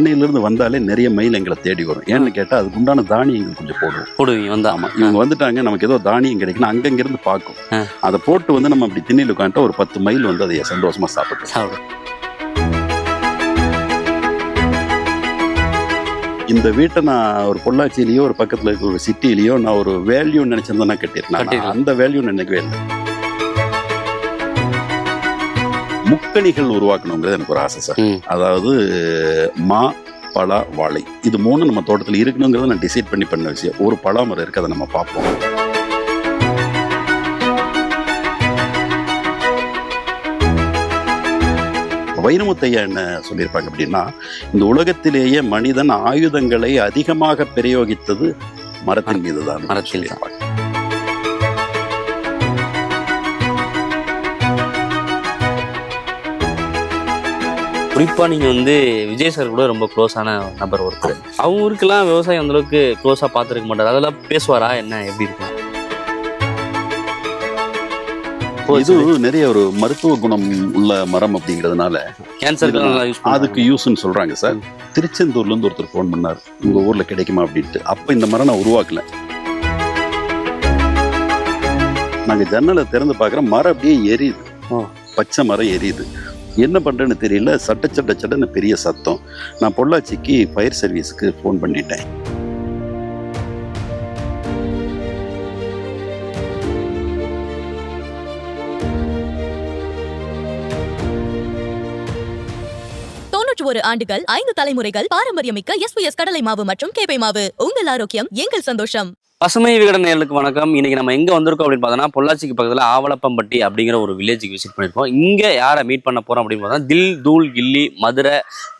சென்னையில இருந்து வந்தாலே நிறைய மெயில் எங்களை தேடி வரும். ஏன்னு கேட்டா அதுக்கு உண்டான தானியங்கள் கொஞ்சம் போடுவோம். போடுவீங்க வந்தா ஆமா. இவங்க வந்துட்டாங்க நமக்கு ஏதோ தானியம் கிடைக்கணும் அங்கங்க இருந்து பார்க்கும். அதை போட்டு வந்து நம்ம அப்படி திண்ணில உட்காந்துட்டு ஒரு பத்து மைல் வந்து அதை சந்தோஷமா சாப்பிட்டு சாப்பிடு இந்த வீட்டை நான் ஒரு பொள்ளாச்சியிலயோ ஒரு பக்கத்துல இருக்க ஒரு சிட்டிலயோ நான் ஒரு வேல்யூ நினைச்சிருந்தா கட்டியிருக்கேன் நான் கட்டிருக்கலாம். அந்த வேல்யூ நினைக்கவே இல்லை. முக்கணிகள் உருவாக்கணுங்கிறது எனக்கு ஒரு ஆசை சார். அதாவது மா பலா வாழை. இது மூணு நம்ம தோட்டத்தில் இருக்கணுங்கிறத நான் டிசைட் பண்ணி பண்ண விஷயம். ஒரு பலா மரம் இருக்கு அதை நம்ம பார்ப்போம். வைரமுத்தையா என்ன சொல்லியிருப்பாங்க அப்படின்னா இந்த உலகத்திலேயே மனிதன் ஆயுதங்களை அதிகமாக பிரயோகித்தது மரத்தின் மீது தான் மரத்தில் தான். குறிப்பா நீங்க வந்து விஜய் சார் கூட ரொம்ப க்ளோஸான நபர் ஒருத்தர். அவருக்கெல்லாம் விவசாயம் அந்த அளவுக்கு க்ளோஸா பார்த்துருக்க மாட்டார். அதெல்லாம் பேசுவாரா? என்ன? எப்படி இருக்கும்? இது நிறைய ஒரு மருத்துவ குணம் உள்ள மரம் அப்படிங்கிறதுனால யூஸ் அதுக்கு யூஸ்ன்னு சொல்றாங்க சார். திருச்செந்தூர்ல இருந்து ஒருத்தர் ஃபோன் பண்ணார். உங்க ஊர்ல கிடைக்குமா அப்படின்ட்டு. அப்ப இந்த மரம் நான் உருவாக்கல. நாங்க ஜன்னலை திறந்து பார்க்குறோம். மரம் அப்படியே எரியுது. பச்சை மரம் எரியுது. என்ன பண்ணுறேன்னு தெரியல. சட்ட சட்ட சட்டன்னு பெரிய சத்தம். நான் பொள்ளாச்சிக்கு ஃபயர் சர்வீஸுக்கு ஃபோன் பண்ணிட்டேன். ஒரு ஆண்டுகள் ஐந்து தலைமுறைகள் பாரம்பரியமிக்க எஸ் பி எஸ் கடலை மாவு மற்றும் கேப்பை மாவு. உங்கள் ஆரோக்கியம் எங்கள் சந்தோஷம். பசுமை விகடன் நேர்களுக்கு வணக்கம். இன்னைக்கு நம்ம எங்க வந்திருக்கோம் அப்படின்னு பார்த்தோம்னா பொள்ளாச்சிக்கு பக்கத்துல ஆவலப்பம்பட்டி அப்படிங்கிற ஒரு வில்லேஜுக்கு விசிட் பண்ணிருக்கோம் இங்க யாரை மீட் பண்ண போறோம் அப்படின்னு பார்த்தா தில் தூள் கில்லி மதுரை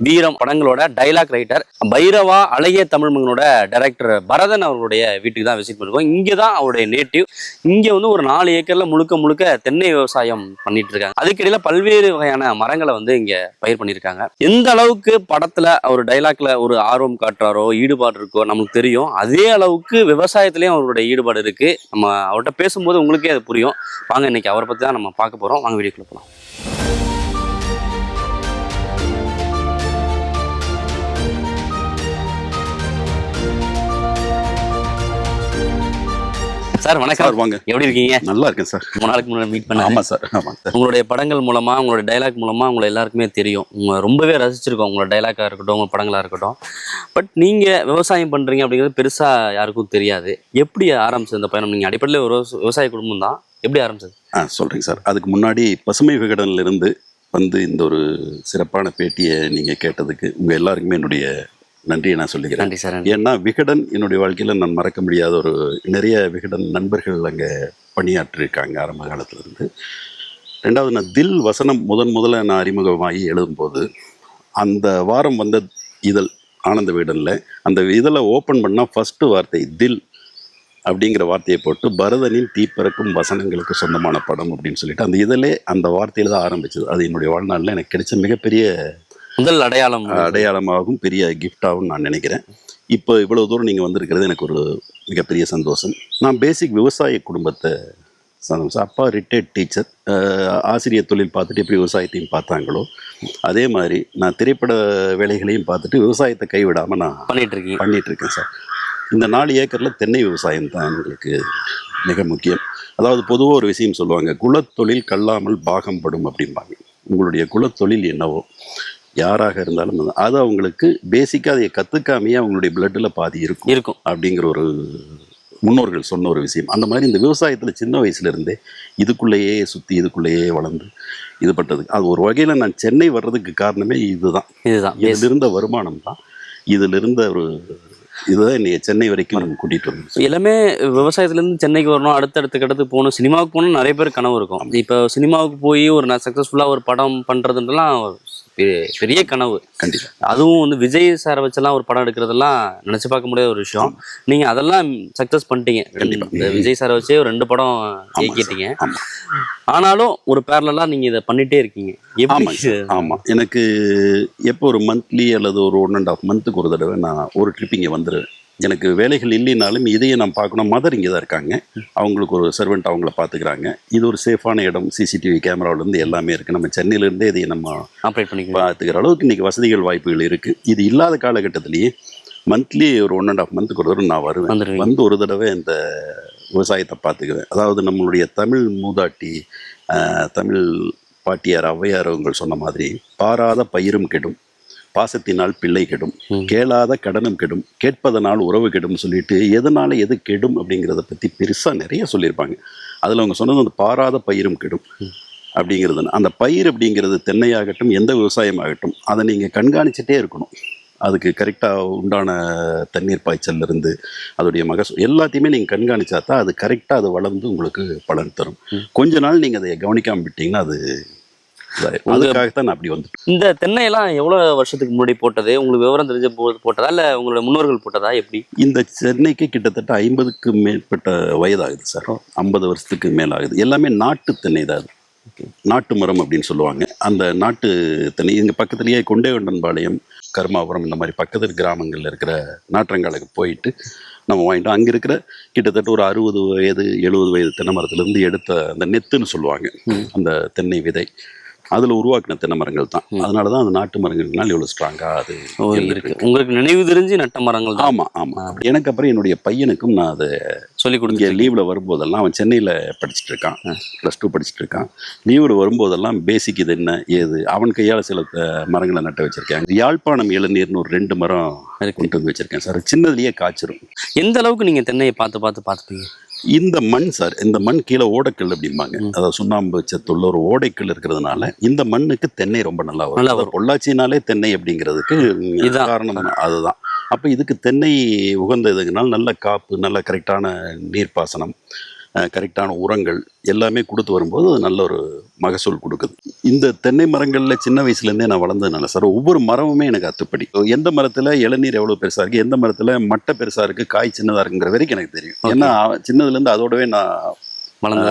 வீரம் படங்களோட டைலாக் ரைட்டர் பைரவா அழகிய தமிழ்மங்களோட டைரக்டர் பரதன் அவர்களுடைய வீட்டுக்கு தான் விசிட் பண்ணிருக்கோம் இங்கே தான் அவருடைய நேட்டிவ் இங்க வந்து ஒரு நாலு ஏக்கர்ல முழுக்க முழுக்க தென்னை விவசாயம் பண்ணிட்டு இருக்காங்க. அதுக்கிடையில பல்வேறு வகையான மரங்களை வந்து இங்க பயிர் பண்ணியிருக்காங்க. எந்த அளவுக்கு படத்துல அவர் டைலாக்ல ஒரு ஆர்வம் காட்டுறாரோ ஈடுபாடு இருக்கோ நமக்கு தெரியும். அதே அளவுக்கு விவசாயத்துலேயும் அவருடைய ஈடுபாடு இருக்கு. நம்ம அவர்கிட்ட பேசும்போது உங்களுக்கே அது புரியும். வாங்க இன்னைக்கு அவரை பத்தி தான் நம்ம பார்க்க போறோம். வாங்க வீடியோக்குள்ளே போகலாம் சார் வணக்கம். வாங்க. எப்படி இருக்கீங்க? நல்லா இருக்கேன் சார். ரொம்ப நாளைக்கு முன்னாடி மீட் பண்ண ஆமா சார். ஆமா சார். உங்களுடைய படங்கள் மூலமா உங்களுடைய டைலாக் மூலமா உங்களை எல்லாருக்குமே தெரியும். உங்க ரொம்பவே ரசிச்சிருக்கோம் உங்களோட டைலாக்கா இருக்கட்டும் உங்க படங்களா இருக்கட்டும். பட் நீங்க விவசாயம் பண்றீங்க அப்படிங்கிறது பெருசா யாருக்கும் தெரியாது. எப்படி ஆரம்பிச்சது இந்த பயணம்? நீங்க அடிப்படையில் ஒரு விவச- விவசாய குடும்பம் தான். எப்படி ஆரம்பிச்சது? ஆ சொல்றேங்க சார். அதுக்கு முன்னாடி பசுமை விகடன்ல இருந்து வந்து இந்த ஒரு சிறப்பான பேட்டியை நீங்க கேட்டதுக்கு உங்க எல்லாருக்குமே என்னுடைய நன்றியை நான் சொல்லிக்கிறேன். நன்றி சார். ஏன்னா விகடன் என்னுடைய வாழ்க்கையில நான் மறக்க முடியாத ஒரு நிறைய விகடன் நண்பர்கள் அங்கே பணியாற்றிருக்காங்க ஆரம்ப காலத்துல இருந்து ரெண்டாவது நான் தில் வசனம் முதன் முதல்ல நான் அறிமுகமாகி எழுதும்போது அந்த வாரம் வந்த இதழ் ஆனந்த விகடனில் அந்த இதழை ஓப்பன் பண்ணால் ஃபர்ஸ்ட் வார்த்தை தில் அப்படிங்கிற வார்த்தையை போட்டு பரதனின் தீப்பிறக்கும் வசனங்களுக்கு சொந்தமான படம் அப்படின்னு சொல்லிட்டு அந்த இதழே அந்த வார்த்தையில தான் ஆரம்பிச்சது. அது என்னுடைய வாழ்நாளில் எனக்கு கிடைச்ச மிகப்பெரிய முதல் அடையாளம் அடையாளமாகவும் பெரிய கிஃப்டாகவும் நான் நினைக்கிறேன். இப்போ இவ்வளவு தூரம் நீங்கள் வந்திருக்கிறது எனக்கு ஒரு மிகப்பெரிய சந்தோஷம். நான் பேசிக் விவசாய குடும்பத்தை சார்ந்தவன். அப்பா ரிட்டையர்ட் டீச்சர் ஆசிரியர் தொழில் பார்த்துட்டு எப்படி விவசாயத்தையும் பார்த்தாங்களோ அதே மாதிரி நான் திரைப்பட வேலைகளையும் பார்த்துட்டு விவசாயத்தை கைவிடாமல் நான் பண்ணிட்டு இருக்கேன் சார். இந்த நாலு ஏக்கரில் தென்னை விவசாயம் தான் எங்களுக்கு மிக முக்கியம். அதாவது பொதுவாக ஒரு விஷயம் சொல்லுவாங்க குலத்தொழில் கல்லாமல் பாகம் படும் அப்படிம்பாங்க. உங்களுடைய குலத்தொழில் என்னவோ யாராக இருந்தாலும் அது- அவங்களுக்கு பேசிக்காக அதை கற்றுக்காமையே அவங்களுடைய பிளட்டில் பாதி இருக்கும் இருக்கும். அப்படிங்கிற ஒரு முன்னோர்கள் சொன்ன ஒரு விஷயம். அந்த மாதிரி இந்த விவசாயத்தில் சின்ன வயசுல இருந்தே இதுக்குள்ளேயே சுற்றி இதுக்குள்ளேயே வளர்ந்து இது பட்டது. அது ஒரு வகையில் நான் சென்னை வர்றதுக்கு காரணமே இதுதான். இதுதான். இதில் இருந்த வருமானம் தான். இதில் இருந்த ஒரு இதுதான் என்னைய சென்னை வரைக்கும் கூட்டிகிட்டு வந்து எல்லாமே விவசாயத்துல இருந்து சென்னைக்கு வரணும் அடுத்தடுத்த கட்டத்துக்கு போகணும் சினிமாவுக்கு போகணும் நிறைய பேர் கனவு இருக்கும். இப்போ சினிமாவுக்கு போய் ஒரு சக்சஸ்ஃபுல்லா ஒரு படம் பண்றதுன்றலாம் பெ- பெரிய கனவு. கண்டிப்பாக அதுவும் வந்து விஜய் சாரை வச்செல்லாம் ஒரு படம் எடுக்கிறதெல்லாம் நினைச்சு பார்க்க முடியாத ஒரு விஷயம். நீங்க அதெல்லாம் சக்சஸ் பண்ணிட்டீங்க. கண்டிப்பா. இந்த விஜய் சாரை வச்சே ஒரு ரெண்டு படம் இயக்கிட்டீங்க. ஆனாலும் ஒரு பேரலா நீங்க இதை பண்ணிட்டே இருக்கீங்க. எப்படி ஆமாம் எனக்கு எப்போ ஒரு மந்த்லி அல்லது ஒரு ஒன் அண்ட் ஆஃப் மந்த்துக்கு ஒரு தடவை நான் ஒரு ட்ரிப் இங்கே வந்துடுவேன் எனக்கு வேலைகள் இல்லைனாலும் இதையே நான் பார்க்கணும். மதர் இங்கே தான் இருக்காங்க. அவங்களுக்கு ஒரு சர்வெண்ட் அவங்கள பார்த்துக்கிறாங்க. இது ஒரு சேஃபான இடம். சிசிடிவி கேமராவிலேருந்து எல்லாமே இருக்குது நம்ம சென்னையிலேருந்தே இதை நம்ம ஆப்ரேட் பண்ணிக்கலாம் பார்த்துக்கிற அளவுக்கு இன்றைக்கி வசதிகள் வாய்ப்புகள் இருக்குது இது இல்லாத காலகட்டத்திலேயே மந்த்லி ஒரு ஒன் அண்ட் ஆஃப் மந்த்துக்கு ஒரு தடவை நான் வருவேன். வந்து ஒரு தடவை இந்த விவசாயத்தை பார்த்துக்குவேன். அதாவது நம்மளுடைய தமிழ் மூதாட்டி தமிழ் பாட்டியார் ஔவையார் அவங்க சொன்ன மாதிரி பாராத பயிரும் கெடும். பாசத்தினால் பிள்ளை கெடும். கேளாத கடனும் கெடும். கேட்பதனால் உறவு கெடும் சொல்லிட்டு எதனால எது கெடும் அப்படிங்கிறத பற்றி பெருசாக நிறைய சொல்லியிருப்பாங்க. அதில் அவங்க சொன்னது அந்த பாராத பயிரும் கெடும் அப்படிங்கிறது அந்த பயிர் அப்படிங்கிறது தென்னையாகட்டும் எந்த விவசாயமாகட்டும் அதை நீங்கள் கண்காணிச்சிட்டே இருக்கணும். அதுக்கு கரெக்டாக உண்டான தண்ணீர் பாய்ச்சல்ல இருந்து அதோடைய மகசூல் எல்லாத்தையுமே நீங்கள் கண்காணிச்சா தான் அது கரெக்டாக அது வளர்ந்து உங்களுக்கு பலன் தரும். கொஞ்ச நாள் நீங்கள் அதை கவனிக்காம விட்டீங்கன்னா அது. அதுக்காகத்தான் நான் அப்படி வந்துட்டேன் இந்த தென்னையெல்லாம் எவ்வளவு வருஷத்துக்கு முன்னாடி போட்டது? உங்களுக்கு விவரம் தெரிஞ்ச போது போட்டதா? இல்ல உங்களோட முன்னோர்கள் போட்டதா? எப்படி? இந்த சென்னைக்கு கிட்டத்தட்ட ஐம்பதுக்கு மேற்பட்ட வயதாகுது சார். ஐம்பது வருஷத்துக்கு மேலாகுது. எல்லாமே நாட்டு தென்னை தான் அது. நாட்டு மரம் அப்படின்னு சொல்லுவாங்க. அந்த நாட்டு தென்னை இங்கே பக்கத்துலேயே கொண்டேகொண்டன்பாளையம் கருமாபுரம் இந்த மாதிரி பக்கத்து கிராமங்களில் இருக்கிற நாற்றங்காலுக்கு போயிட்டு நம்ம வாங்கிட்டோம் அங்கே இருக்கிற கிட்டத்தட்ட ஒரு அறுபது வயது எழுபது வயது தென்னை மரத்துலேருந்து எடுத்த அந்த நெத்துன்னு சொல்லுவாங்க. அந்த தென்னை விதை. அதில் உருவாக்கின தென்னை மரங்கள் தான் அதனால தான் அந்த நாட்டு மரங்கள்னால இவ்வளோ ஸ்ட்ராங்காக அது இருக்கு. உங்களுக்கு நினைவு தெரிஞ்சு நட்ட மரங்கள் தான் ஆமாம் ஆமாம் எனக்கு அப்புறம் என்னுடைய பையனுக்கும் நான் அதை சொல்லி கொடுங்க லீவில் வரும்போதெல்லாம் அவன் சென்னையில் படிச்சுட்டு இருக்கான். ப்ளஸ் டூ படிச்சுட்டு இருக்கான். லீவில் வரும்போதெல்லாம் பேசிக் இது என்ன ஏது? அவன் கையால் சில மரங்களை நட்டு வச்சிருக்கேன். யாழ்ப்பாணம் இளநீர்னு ஒரு ரெண்டு மரம். கொண்டு வந்து வச்சிருக்கேன் சார். சின்னதுலேயே காய்ச்சிரும். எந்த அளவுக்கு நீங்க தென்னையை பார்த்து பார்த்து பார்த்துப்பீங்க? இந்த மண் சார் இந்த மண் கீழே ஓடைக்கல் அப்படிம்பாங்க. அதாவது சுண்ணாம்பு சத்துள்ள ஒரு ஓடைக்கல் இருக்கிறதுனால இந்த மண்ணுக்கு தென்னை ரொம்ப நல்லா வரும். நல்லா பொள்ளாச்சினாலே தென்னை அப்படிங்கிறதுக்கு. காரணம் அதுதான். அப்போ இதுக்கு தென்னை உகந்ததுங்கனால நல்ல காப்பு நல்ல கரெக்டான நீர்ப்பாசனம். கரெக்டான உரங்கள் எல்லாமே கொடுத்து வரும்போது நல்ல ஒரு மகசூல் கொடுக்குது. இந்த தென்னை மரங்களில் சின்ன வயசுலேருந்தே நான் வளர்ந்ததுனால சார் ஒவ்வொரு மரமுமே எனக்கு அத்துப்படி. எந்த மரத்தில் இளநீர் எவ்வளோ பெருசாக இருக்குது எந்த மரத்தில் மட்டை பெருசாக இருக்குது காய் சின்னதாக இருக்குங்கிற வரைக்கும் எனக்கு தெரியும். ஏன்னா சின்னதுலேருந்து அதோடவே நான் வளர்ந்த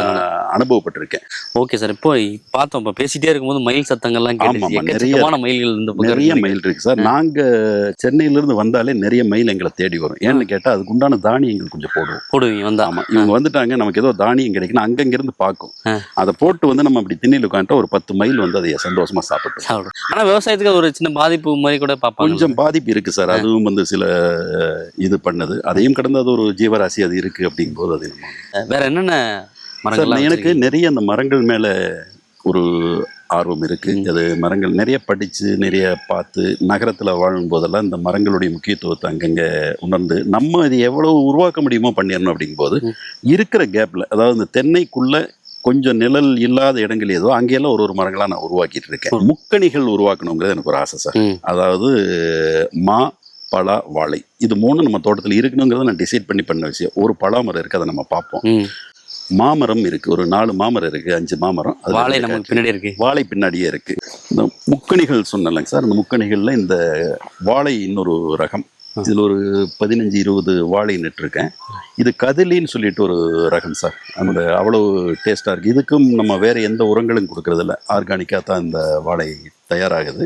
அனுபவப்பட்டிருக்கேன். ஓகே சார் இப்போ பார்த்தோம் இப்போ பேசிட்டே இருக்கும்போது மயில் சத்தங்கள்லாம் ஆமா, கேட்டுச்சு. ஆமா, நிறைய- எக்கச்சக்கமான மயில்கள் இந்த நிறைய. மயில் இருக்கு சார். நாங்க சென்னையில இருந்து வந்தாலே நிறைய மயில் எங்களை தேடி வரும். ஏன்னு கேட்டா அதுக்கு உண்டான தானியங்கள் கொஞ்சம் போடுவோம். போடுவீங்க வந்தா. ஆமா இவங்க வந்துட்டாங்க நமக்கு ஏதோ தானியம் கிடைக்குன்னு அங்கங்க இருந்து பார்க்கும். அதை போட்டு வந்து நம்ம அப்படி திண்ணில் உட்காந்துட்டா ஒரு பத்து மைல் வந்து அதை சந்தோஷமா சாப்பிட்டு சாப்பிடும். ஆனா விவசாயத்துக்கு ஒரு சின்ன பாதிப்பு மாதிரி கூட பார்ப்பாங்க. கொஞ்சம் பாதிப்பு இருக்கு சார். அதுவும் வந்து சில இது பண்ணது. அதையும் கடந்து அது ஒரு ஜீவராசி அது இருக்கு அப்படிங்கும்போது அது வேற என்னென்ன எனக்கு? நிறைய அந்த மரங்கள் மேல ஒரு ஆர்வம் இருக்கு. அது மரங்கள் நிறைய படிச்சு நிறைய பார்த்து நகரத்துல வாழும் போதெல்லாம் இந்த மரங்களுடைய முக்கியத்துவத்தை அங்கங்க உணர்ந்து நம்ம இது எவ்வளவு உருவாக்க முடியுமோ பண்ணிடணும் அப்படிங்கும்போது இருக்கிற கேப்ல அதாவது இந்த தென்னைக்குள்ள கொஞ்சம் நிழல் இல்லாத இடங்கள் ஏதோ அங்கெல்லாம் ஒரு ஒரு மரங்களா நான் உருவாக்கிட்டு இருக்கேன். முக்கணிகள் உருவாக்கணுங்கிறது எனக்கு ஒரு ஆசை சார். அதாவது மா பலா வாழை இது மூணு நம்ம தோட்டத்தில் இருக்கணுங்கிறத நான் டிசைட் பண்ணி பண்ண விஷயம். ஒரு பலா மரம் இருக்கு அதை நம்ம பார்ப்போம். மாமரம் இருக்கு. ஒரு நாலு மாமரம் இருக்கு அஞ்சு மாமரம். வாழை நமக்கு. பின்னாடி இருக்கு. வாழை பின்னாடியே இருக்கு. இந்த முக்கணிகள் சொன்னலைங்க சார். அந்த முக்கணிகள்ல இந்த வாழை இன்னொரு ரகம். இதுல ஒரு பதினஞ்சு இருபது வாழை நட்டிருக்கேன் இது கதிலின்னு சொல்லிட்டு ஒரு ரகம் சார். அந்த அவ்வளவு டேஸ்டா இருக்கு. இதுக்கும் நம்ம வேற எந்த உரங்களும் கொடுக்கறதில்ல. ஆர்கானிக்காக தான் இந்த வாழை தயாராகுது.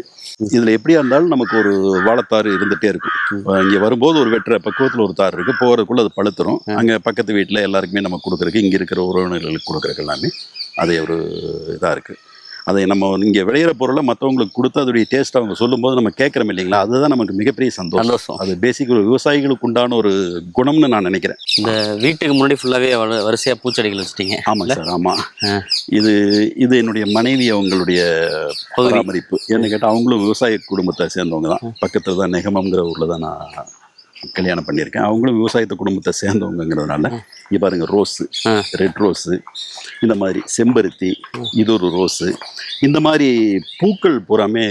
இதுல எப்படியா இருந்தாலும் நமக்கு ஒரு வாழைத்தாறு இருந்துட்டே இருக்கும். இங்க வரும்போது ஒரு வெட்டுற பக்குவத்துல ஒரு தார் இருக்கு. போறதுக்குள்ள அது பழுத்துரும். அங்க பக்கத்து வீட்டுல எல்லாருக்குமே நம்ம கொடுக்கறதுக்கு இங்க இருக்கிற உறவினர்களுக்கு கொடுக்கறதுக்கு எல்லாமே அதே ஒரு இதா இருக்கு. அதை நம்ம இங்க விளையிற பொருளை மற்றவங்களுக்கு கொடுத்து அதோடைய டேஸ்ட் அவங்க சொல்லும்போது நம்ம கேட்கறோம் இல்லைங்களா? அதுதான் நமக்கு மிகப்பெரிய சந்தோஷம். அது பேசிக் ஒரு விவசாயிகளுக்கு உண்டான ஒரு குணம்னு நான் நினைக்கிறேன். இந்த வீட்டுக்கு முன்னாடி ஃபுல்லாவே வரிசையா பூச்செடிகள் வச்சிட்டீங்க. ஆமாங்க சார் ஆமா. ஆ. இது இது என்னுடைய மனைவி அவங்களுடைய. பராமரிப்பு. என்ன கேட்டால் அவங்களும் விவசாய குடும்பத்தை சேர்ந்தவங்க தான். பக்கத்தில் தான் நெகமம்ங்கிற ஊரில் தான் நான் கல்யாணம் பண்ணியிருக்கேன் அவங்களும் விவசாயத்து குடும்பத்தை சேர்ந்தவங்கிறதுனால இங்கே பாருங்க ரோஸு. ரெட் ரோஸு இந்த மாதிரி செம்பருத்தி இது ஒரு ரோஸு இந்த மாதிரி பூக்கள் பூராமே.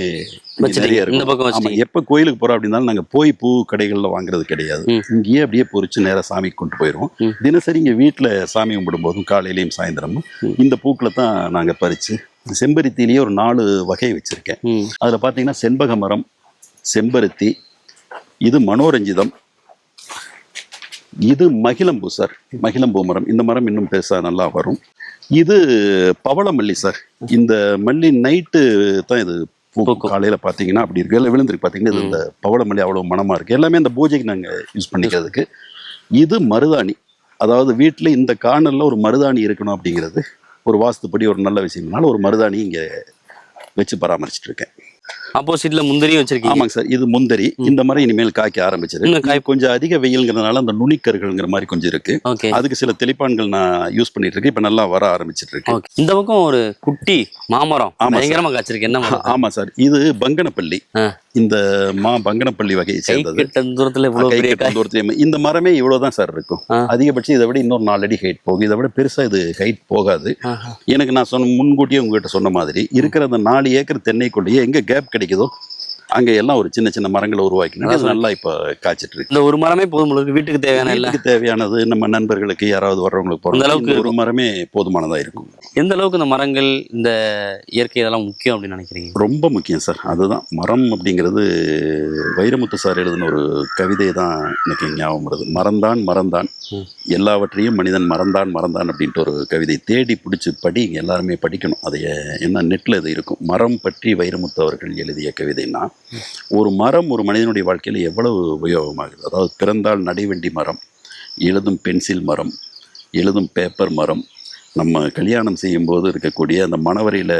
நிறைய இருக்கும் பக்கம் ஆமா வச்சிட்டீங்க. எப்போ கோயிலுக்கு போகிறோம் அப்படின்னாலும் நாங்கள் போய் பூ கடைகளில் வாங்குறது கிடையாது. இங்கேயே அப்படியே பொறிச்சு நேராக சாமிக்கு கொண்டு போயிடுவோம். தினசரி இங்கே வீட்டில் சாமி கும்பிடும்போதும் காலையிலையும் சாயந்தரமும் இந்த பூக்களை தான் நாங்கள் பறித்து செம்பருத்திலேயே ஒரு நாலு வகை வச்சுருக்கேன். அதில் பார்த்தீங்கன்னா செண்பக மரம் செம்பருத்தி இது மனோரஞ்சிதம் இது மகிழம்பூ சார் மகிழம்பூ மரம். இந்த மரம் இன்னும் பெருசாக நல்லா வரும். இது பவளமல்லி சார் இந்த மல்லி நைட்டு தான் இது. காலையில பாத்தீங்கன்னா அப்படி இருக்கு. எல்லாம் விழுந்திருக்கு பாத்தீங்கன்னா இது இந்த பவளமல்லி அவ்வளவு மனமா இருக்கு. எல்லாமே இந்த பூஜைக்கு நாங்க யூஸ் பண்ணிக்கிறதுக்கு. இது மருதாணி. அதாவது வீட்டுல இந்த கார்னர்ல ஒரு மருதாணி இருக்கணும் அப்படிங்கிறது ஒரு வாஸ்துப்படி ஒரு நல்ல விஷயம்னால ஒரு மருதாணி இங்க வச்சு பராமரிச்சுட்டு இருக்கேன். ஆப்போசிட்ல முந்திரியும் வச்சிருக்கீங்க. ஆமாங்க சார் இது முந்தரி. இந்த மரம் இனிமேல் காய்க்க ஆரம்பிச்சது. இன்னும் காய்- கொஞ்சம் அதிக வெயில்ங்கிறதுனால அந்த நுனிக்கருகள்ங்கிற மாதிரி கொஞ்சம் இருக்கு. அதுக்கு சில தெளிப்பான்கள் நான் யூஸ் பண்ணிட்டு இருக்கேன். இப்ப நல்லா வர ஆரம்பிச்சிட்டு இருக்கு. இந்த பக்கம் ஒரு குட்டி மாமரம். பயங்கரமா காய்ச்சிருக்கு. என்ன ஆமா சார். இது பங்கனப்பள்ளி. இந்த மா பங்கனப்பள்ளி வகையை சேர்ந்தது. தூரத்துல தூரத்துலயே இந்த மரமே இவ்வளவுதான் சார் இருக்கும். அதிகபட்சம் இதை விட இன்னொரு நாலு அடி ஹைட் போகும். இதை விட பெருசா இது ஹைட் போகாது. எனக்கு நான் சொன்ன முன்கூட்டியே உங்ககிட்ட சொன்ன மாதிரி இருக்கிற அந்த நாலு ஏக்கர் தென்னைக்குள்ளேயே எங்க கேப் கிடைக்குதோ அங்க எல்லாம் ஒரு சின்ன சின்ன மரங்களை உருவாக்கினா அது நல்லா இப்ப காய்ச்சிட்டு இருக்கு இந்த ஒரு மரமே போதும் வீட்டுக்கு தேவையான வீட்டுக்கு தேவையானது நம்ம நண்பர்களுக்கு யாராவது வர்றவங்களுக்கு போறோம் அளவுக்கு ஒரு மரமே போதுமானதா இருக்கும். எந்த அளவுக்கு இந்த மரங்கள் இந்த இயற்கை இதெல்லாம் முக்கியம் அப்படின்னு நினைக்கிறீங்க? ரொம்ப முக்கியம் சார். அதுதான். மரம் அப்படிங்கிறது வைரமுத்து சார் எழுதின ஒரு கவிதை தான் எனக்கு ஞாபகம் வருது. மறந்தான் மறந்தான். எல்லாவற்றையும் மனிதன் மறந்தான் மறந்தான் அப்படின்ட்டு ஒரு கவிதை தேடி பிடிச்சி படி எல்லாருமே படிக்கணும். அதை என்ன நெட்டில் இது இருக்கும். மரம் பற்றி வைரமுத்து அவர்கள் எழுதிய கவிதைன்னா ஒரு மரம் ஒரு மனிதனுடைய வாழ்க்கையில் எவ்வளவு உபயோகமாகுது அதாவது பிறந்தால் நடைவண்டி மரம் எழுதும் பென்சில் மரம் எழுதும் பேப்பர் மரம் நம்ம கல்யாணம் செய்யும்போது இருக்கக்கூடிய அந்த மணவரையில்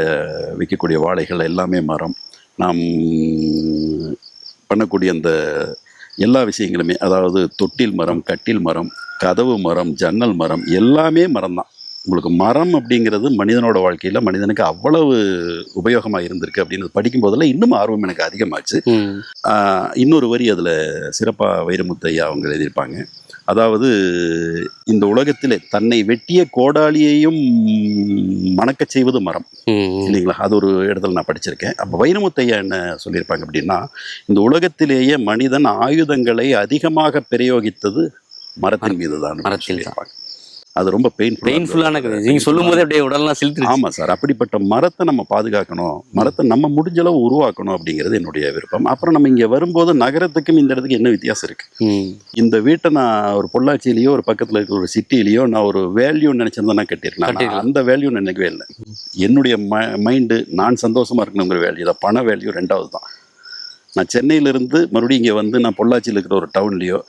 விற்கக்கூடிய வாழைகள் எல்லாமே மரம். நாம் பண்ணக்கூடிய அந்த எல்லா விஷயங்களுமே அதாவது தொட்டில் மரம் கட்டில் மரம் கதவு மரம் ஜன்னல் மரம் எல்லாமே மரம் தான் உங்களுக்கு மரம் அப்படிங்கிறது மனிதனோட வாழ்க்கையில் மனிதனுக்கு அவ்வளவு உபயோகமாக இருந்திருக்கு அப்படின்னு படிக்கும் போதெல்லாம் இன்னும் ஆர்வம் எனக்கு அதிகமாச்சு. இன்னொரு வரி அதில் சிறப்பாக வைரமுத்தையா அவங்க எழுதியிருப்பாங்க. அதாவது இந்த உலகத்திலே தன்னை வெட்டிய கோடாலியையும் மணக்கச் செய்வது மரம். இல்லைங்களா? அது ஒரு இடத்துல நான் படிச்சிருக்கேன். அப்போ வைரமுத்தையா என்ன சொல்லியிருப்பாங்க அப்படின்னா இந்த உலகத்திலேயே மனிதன் ஆயுதங்களை அதிகமாக பிரயோகித்தது மரத்தின் மீது தான் மரத்தில் தான். அது ரொம்ப பெயின்ஃபுல் பெயின்ஃபுல்லான கதை. நீங்க சொல்லும் போதே அப்படியே உடல்லாம் சிலுத்துருச்சு ஆமா சார். அப்படிப்பட்ட மரத்தை நம்ம பாதுகாக்கணும். மரத்தை நம்ம முடிஞ்ச அளவு உருவாக்கணும் அப்படிங்கிறது என்னுடைய விருப்பம். அப்புறம் நம்ம இங்க வரும்போது நகரத்துக்கும் இந்த இடத்துக்கு என்ன வித்தியாசம் இருக்கு? ம். இந்த வீட்டை நான் ஒரு பொள்ளாச்சியிலயோ ஒரு பக்கத்துல இருக்க ஒரு சிட்டிலேயோ நான் ஒரு வேல்யூ நினைச்சிருந்தா நான் கட்டிருக்கலாம். அந்த வேல்யூ நினைக்கவே இல்லை. என்னுடைய மைண்டு நான் சந்தோஷமா இருக்கணுங்கிற வேல்யூ தான். பண வேல்யூ ரெண்டாவது தான். நான் சென்னையிலிருந்து மறுபடியும் இங்கே வந்து நான் பொள்ளாச்சியில் இருக்கிற ஒரு டவுன்லேயோ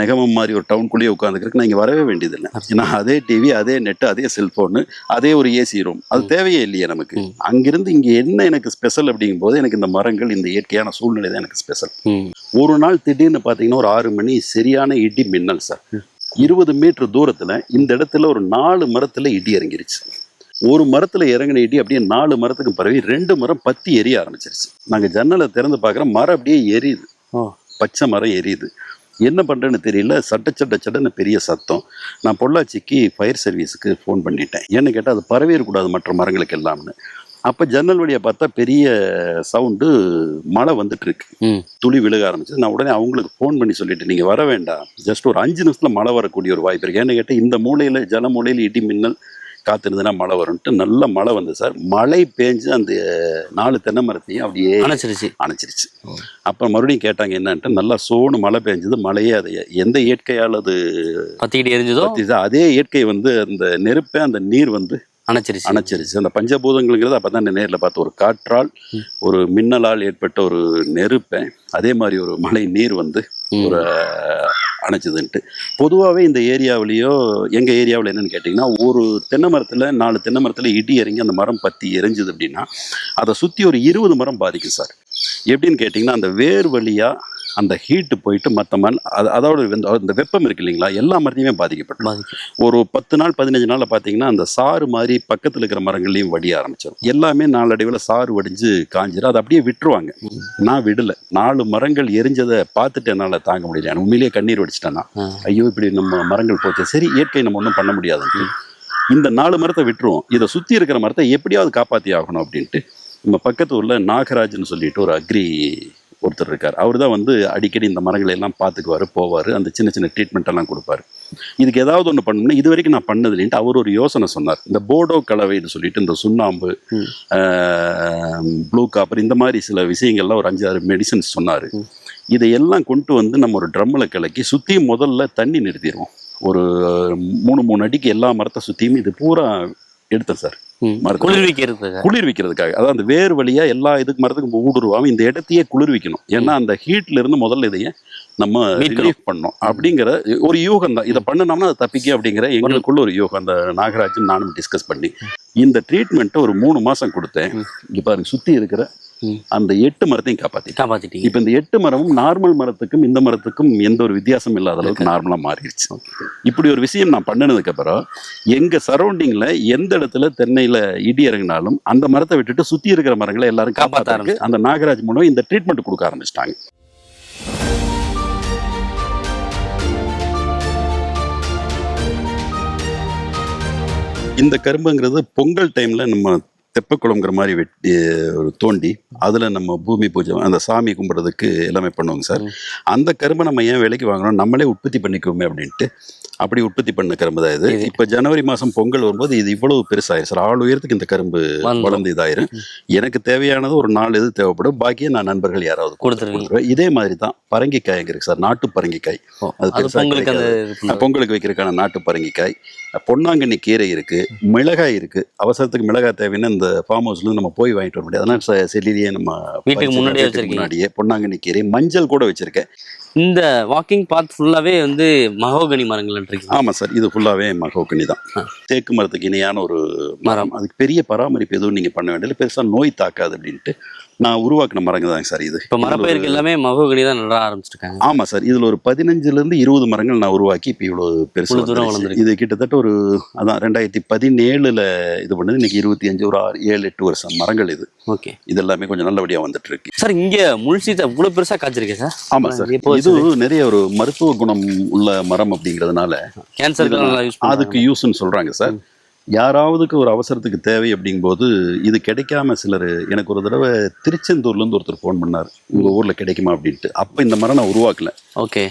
நெகமம் மாதிரி ஒரு டவுனுக்குள்ளேயே உட்காந்துக்கிறதுக்கு நான் இங்கே வரவே வேண்டியதில்லை. ஏன்னா அதே டிவி அதே நெட்டு அதே செல்ஃபோனு அதே ஒரு ஏசி ரூம் அது தேவையே இல்லையே நமக்கு. அங்கிருந்து இங்கே என்ன எனக்கு ஸ்பெஷல் அப்படிங்கும்போது எனக்கு இந்த மரங்கள் இந்த இயற்கையான சூழ்நிலை தான் எனக்கு ஸ்பெஷல். ஒரு நாள் திடீர்னு பார்த்தீங்கன்னா ஒரு ஆறு மணி சரியான இடி மின்னல் சார் இருபது மீட்டர் தூரத்தில் இந்த இடத்துல ஒரு நாலு மரத்தில் இடி இறங்கிருச்சு. ஒரு மரத்தில் இறங்கின இடி அப்படியே நாலு மரத்துக்கு பரவி ரெண்டு மரம் பத்தி எரிய ஆரம்பிச்சிருச்சு. நாங்கள் ஜன்னலை திறந்து பார்க்குறோம் மரம் அப்படியே எரியுது. பச்சை மரம் எரியுது. என்ன பண்ணுறேன்னு தெரியல சட்ட சட்ட சட்டன்னு பெரிய சத்தம். நான் பொள்ளாச்சிக்கு ஃபயர் சர்வீஸுக்கு ஃபோன் பண்ணிட்டேன். ஏன்னு கேட்டால் அது பரவிடக்கூடாது மற்ற மரங்களுக்கு எல்லாம்னு. அப்போ ஜன்னல் வழியாக பார்த்தா பெரிய சவுண்டு மழை வந்துட்டு இருக்கு ம். துளி விழுக ஆரம்பிச்சது. நான் உடனே அவங்களுக்கு ஃபோன் பண்ணி சொல்லிட்டு நீங்கள் வர வேண்டாம். ஜஸ்ட் ஒரு அஞ்சு நிமிஷத்தில் மழை வரக்கூடிய ஒரு வாய்ப்பு இருக்கு. ஏன்னு கேட்டால் இந்த மூலையில் ஜல மூலையில் இடி மின்னல் காத்திருந்ததுன்னா மழை வரும்ட்டு நல்ல மழை வந்து சார். மழை பேஞ்சு அந்த நாலு தென்னை மரத்தையும் அப்படியே அணைச்சிருச்சு. அணைச்சிருச்சு. அப்புறம் மறுபடியும் கேட்டாங்க என்னன்ட்டு நல்லா சோனு மழை பெஞ்சது மழையே அது எந்த இயற்கையால் அது பத்திக்கிட்டு எரிஞ்சதோ? அதே இயற்கை வந்து அந்த நெருப்பை அந்த நீர் வந்து அணைச்சிருச்சு. அணைச்சிருச்சு. அந்த பஞ்சபூதங்கள்ங்கிறது அப்போ தான் நேரில் பார்த்து ஒரு காற்றால் ஒரு மின்னலால் ஏற்பட்ட ஒரு நெருப்பை அதே மாதிரி ஒரு மழை நீர் வந்து. ஒரு அணைச்சதுன்ட்டு. பொதுவாகவே இந்த ஏரியாவிலேயோ எங்கள் ஏரியாவில் என்னன்னு கேட்டிங்கன்னா ஒரு தென்னை மரத்தில் நாலு தென்னை மரத்தில் இடி இறங்கி அந்த மரம் பற்றி எரிஞ்சுது அப்படின்னா அதை சுற்றி ஒரு இருபது மரம் பாதிக்கும் சார். எப்படின்னு கேட்டிங்கன்னா அந்த வேர் வழியாக அந்த ஹீட்டு போயிட்டு மற்ற மண் அது அதோட வந்து அந்த வெப்பம் இருக்கு இல்லைங்களா எல்லா மரத்தையுமே பாதிக்கப்படும். ஒரு பத்து நாள் பதினஞ்சு நாளில் பார்த்தீங்கன்னா அந்த சாறு மாதிரி பக்கத்தில் இருக்கிற மரங்கள்லையும் வடிய ஆரம்பிச்சிடும் எல்லாமே நாளடைவில் சாறு வடிஞ்சு காஞ்சிரும். அதை அப்படியே விட்டுருவாங்க. நான் விடல. நாலு மரங்கள் எரிஞ்சதை பார்த்துட்டு என்னால் தாங்க முடியல. உண்மையிலேயே கண்ணீர் வடிச்சிட்டேன்னா. ஐயோ இப்படி நம்ம மரங்கள் போச்சு. சரி இயற்கை நம்ம ஒன்றும் பண்ண முடியாதுன்ட்டு. இந்த நாலு மரத்தை விட்டுருவோம். இதை சுற்றி இருக்கிற மரத்தை எப்படியாவது காப்பாற்றி ஆகணும் அப்படின்ட்டு. நம்ம பக்கத்து ஊரில் நாகராஜ்னு சொல்லிட்டு ஒரு அக்ரி ஒருத்தர் இருக்கார் அவர் தான் வந்து அடிக்கடி இந்த மரங்களை எல்லாம் பார்த்துக்குவார் போவார். அந்த சின்ன சின்ன ட்ரீட்மெண்ட் எல்லாம் கொடுப்பாரு. இதுக்கு ஏதாவது ஒன்று பண்ணணும்னா இது வரைக்கும் நான் பண்ணதில்லைன்ட்டு அவர் ஒரு யோசனை சொன்னார். இந்த போடோ கலவைன்னு சொல்லிட்டு இந்த சுண்ணாம்பு. ப்ளூ காப்பர் இந்த மாதிரி சில விஷயங்கள்லாம் ஒரு அஞ்சு ஆறு மெடிசன்ஸ் சொன்னார். இதையெல்லாம் கொண்டு வந்து நம்ம ஒரு ட்ரம்மில் கலக்கி சுற்றி முதல்ல தண்ணி நிறுத்திடுவோம் ஒரு மூணு மூணு அடிக்கு எல்லா மரத்தை சுற்றியும் இது பூரா எடுத்தேன் சார். ம். மரத்துல. குளிர்விக்கிறது குளிர்விக்கிறதுக்காக. அதாவது அந்த வேர் வழியா எல்லா இதுக்கு மரத்துக்கும் ஊடுருவாம இந்த இடத்தையே குளிர்விக்கணும். ஏன்னா அந்த ஹீட்ல இருந்து முதல்ல இதையே நம்ம. ரிலீஃப் பண்ணோம் அப்படிங்கிற ஒரு யூகம் தான். இதை பண்ணினோம்னா அது தப்பிக்க அப்படிங்கிற எங்களுக்குள்ள ஒரு யூகம். அந்த நாகராஜன் நானும் டிஸ்கஸ் பண்ணி. இந்த ட்ரீட்மெண்ட்டை ஒரு மூணு மாசம் கொடுத்தேன். இங்க பாருங்க சுத்தி இருக்கிற. அந்த எட்டு மரத்தையும் காப்பாத்திட்டேன். காப்பாத்திட்டீங்க. இப்ப இந்த எட்டு மரமும் நார்மல் மரத்துக்கும் இந்த மரத்துக்கும் எந்த ஒரு வித்தியாசம் இல்லாத அளவுக்கு நார்மலா மாறிடுச்சு. இப்படி ஒரு விஷயம் நான் பண்ணினதுக்கு அப்புறம் எங்க சரௌண்டிங்ல எந்த இடத்துல தென்னையில இடி இறங்கினாலும் அந்த மரத்தை விட்டுட்டு சுத்தி இருக்கிற மரங்களை எல்லாரும் காப்பாத்த காப்பாத்த அந்த நாகராஜ் மூலம் இந்த ட்ரீட்மெண்ட் கொடுக்க ஆரம்பிச்சிட்டாங்க. இந்த கரும்புங்கிறது பொங்கல் டைம்ல நம்ம தெப்பக்குளம்ங்கிற மாதிரி வெட்டி ஒரு தோண்டி அதுல நம்ம பூமி பூஜை அந்த சாமி கும்பிட்றதுக்கு எல்லாமே பண்ணுவோங்க சார். அந்த கரும்பை நம்ம ஏன் விலைக்கு வாங்கணும் நம்மளே உற்பத்தி பண்ணிக்குவோமே அப்படின்ட்டு அப்படி உற்பத்தி பண்ண கரும்பு தான் இது. இப்போ ஜனவரி மாசம் பொங்கல் வரும்போது இது இவ்வளவு பெருசாயிரும் சார். ஆள் உயரத்துக்கு இந்த கரும்பு. வளர்ந்து இதாயிரும். எனக்கு தேவையானது ஒரு நாலு இது தேவைப்படும் பாக்கியே நான் நண்பர்கள் யாராவது கொடுத்துருவீங்க. கொடுத்துருவேன். இதே மாதிரி தான் பரங்கிக்காய் இருக்கு சார் நாட்டு பரங்கிக்காய். அது. பொங்கலுக்கு வைக்கிறதுக்கான நாட்டு பரங்கிக்காய். பொன்னாங்கண்ணி கீரை இருக்கு மிளகாய் இருக்கு. அவசரத்துக்கு மிளகாய் தேவைன்னா இந்த ஃபார்ம் ஹவுஸ்ல நம்ம போய் வாங்கிட்டு வர முடியாது. அதனால செ- செடியிலேயே நம்ம வீட்டுக்கு முன்னாடியே. முன்னாடியே பொன்னாங்கண்ணி கீரை மஞ்சள் கூட வச்சிருக்கேன். இந்த வாக்கிங் பாத் ஃபுல்லாவே வந்து மகோகனி மரங்கள் இருக்கீங்க. ஆமா சார் இது ஃபுல்லாவே மகோக்கனி தான். தேக்கு மரத்துக்கு இணையான ஒரு மரம். அதுக்கு பெரிய பராமரிப்பு எதுவும் நீங்க பண்ண வேண்டியது பெருசா நோய் தாக்காது அப்படின்ட்டு நான் உருவாக்கின மரங்க தான் சார் இது. இப்ப மரப்பயிருக்கு எல்லாமே மகோகனி தான் நட ஆரம்பிச்சிருக்காங்க. ஆமா சார். இதுல ஒரு பதினஞ்சுல இருந்து இருபது மரங்கள் நான் உருவாக்கி இப்ப இவ்வளவு பெருசு தூரம். வளர்ந்திருக்கு. இது கிட்டத்தட்ட ஒரு அதான் ரெண்டாயிரத்தி பதினேழுல இது பண்ணது. இன்னைக்கு இருபத்தி அஞ்சு ஒரு ஆறு ஏழு எட்டு வருஷம் மரங்கள் இது. ஓகே. இது எல்லாமே கொஞ்சம் நல்லபடியா வந்துட்டு இருக்கு சார் இங்க முள்சீத்தை இவ்வளவு பெருசா காய்ச்சிருக்கு சார்? ஆமா சார். எப்போ இது நிறைய ஒரு மருத்துவ குணம் உள்ள மரம் அப்படிங்கிறதுனால கேன்சருக்கு அதுக்கு யூஸ்ன்னு சொல்றாங்க சார். யாராவதுக்கு ஒரு அவசரத்துக்கு தேவை அப்படிங்கும்போது இது கிடைக்காம சிலர் எனக்கு ஒரு தடவை திருச்செந்தூர்ல இருந்து ஒருத்தர் ஃபோன் பண்ணார். உங்க ஊர்ல கிடைக்குமா அப்படின்ட்டு. அப்ப இந்த மரம் நான் உருவாக்கல. ஓகே.